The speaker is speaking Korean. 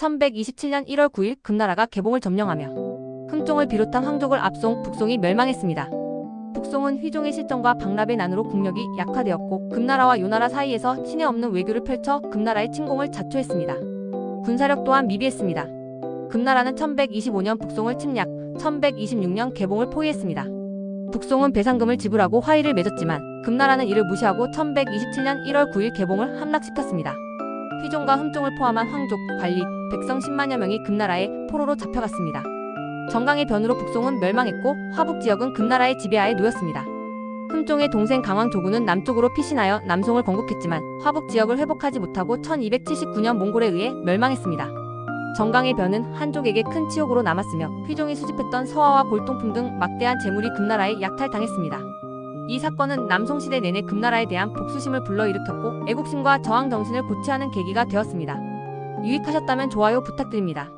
1127년 1월 9일 금나라가 개봉을 점령하며 흥종을 비롯한 황족을 압송, 북송이 멸망했습니다. 북송은 휘종의 실정과 박랍의 난으로 국력이 약화되었고 금나라와 요나라 사이에서 친해 없는 외교를 펼쳐 금나라의 침공을 자초했습니다. 군사력 또한 미비했습니다. 금나라는 1125년 북송을 침략, 1126년 개봉을 포위했습니다. 북송은 배상금을 지불하고 화의를 맺었지만 금나라는 이를 무시하고 1127년 1월 9일 개봉을 함락시켰습니다. 휘종과 흠종을 포함한 황족, 관리, 백성 10만여 명이 금나라의 포로로 잡혀갔습니다. 정강의 변으로 북송은 멸망했고 화북 지역은 금나라의 지배하에 놓였습니다. 흠종의 동생 강왕 조구는 남쪽으로 피신하여 남송을 건국했지만 화북 지역을 회복하지 못하고 1279년 몽골에 의해 멸망했습니다. 정강의 변은 한족에게 큰 치욕으로 남았으며 휘종이 수집했던 서화와 골동품 등 막대한 재물이 금나라에 약탈당했습니다. 이 사건은 남송시대 내내 금나라에 대한 복수심을 불러일으켰고 애국심과 저항 정신을 고취하는 계기가 되었습니다. 유익하셨다면 좋아요 부탁드립니다.